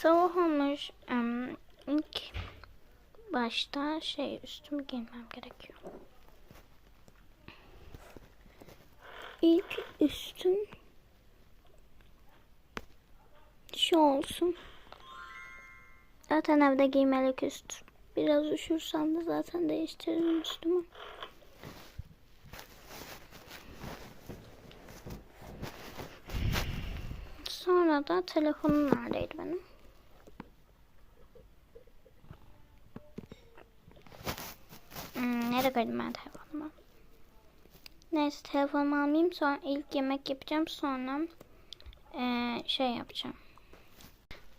Sabah olmuş. Em, ilk başta şey üstümü giymem gerekiyor. İlk üstüm şu olsun. Zaten evde giymelik üst. Biraz üşürsem de zaten değiştiririm üstümü. Sonra da telefonum neredeydi benim? Nereye koydum ben telefonumu? Neyse telefonumu almayayım. Sonra ilk yemek yapacağım. Sonra eee, şey yapacağım.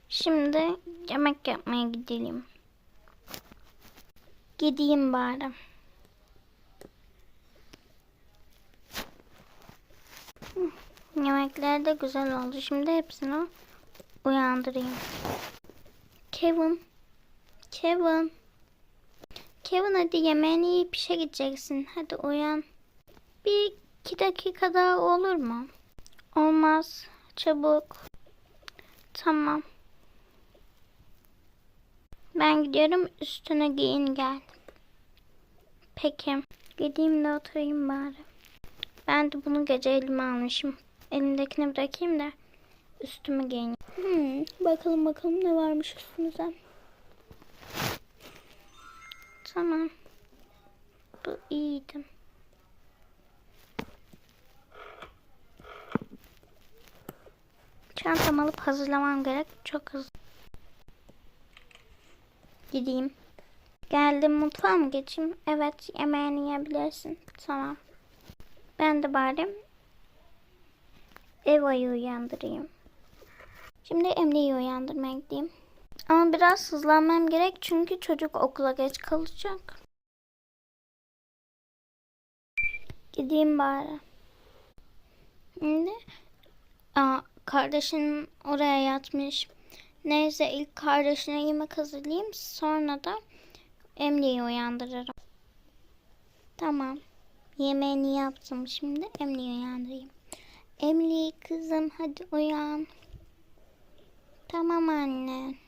Şimdi yemek yapmaya gidelim. Gideyim bari. Yemekler de güzel oldu. Şimdi hepsini uyandırayım. Kevin. Kevin. Kevin hadi yemeğini yiyip işe gideceksin. Hadi uyan. Bir iki dakika daha olur mu? Olmaz. Çabuk. Tamam. Ben gidiyorum üstüne giyin gel. Peki. Gideyim de oturayım bari. Ben de bunu gece elime almışım. Elimdekini bırakayım da üstümü giyeyim. Hmm, bakalım bakalım ne varmış üstünüze. Tamam. Bu iyiydi. Çantamı alıp hazırlamam gerek. Çok hızlı. Gideyim. Geldim mutfağa mı geçeyim? Evet yemeğini yiyebilirsin. Tamam. Ben de bari Eva'yı uyandırayım. Şimdi Emre'yi uyandırmaya gideyim. Ama biraz hızlanmam gerek çünkü çocuk okula geç kalacak. Gideyim bari. Şimdi aa, kardeşim oraya yatmış. Neyse ilk kardeşine yemek hazırlayayım. Sonra da Emre'yi uyandırırım. Tamam. Yemeğini yaptım. Şimdi Emre'yi uyandırayım. Emre kızım hadi uyan. Tamam anne.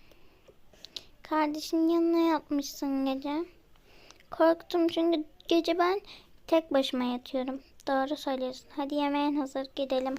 Kardeşin yanına yatmışsın gece. Korktum çünkü gece ben tek başıma yatıyorum. Doğru söylüyorsun. Hadi yemeğin hazır gidelim.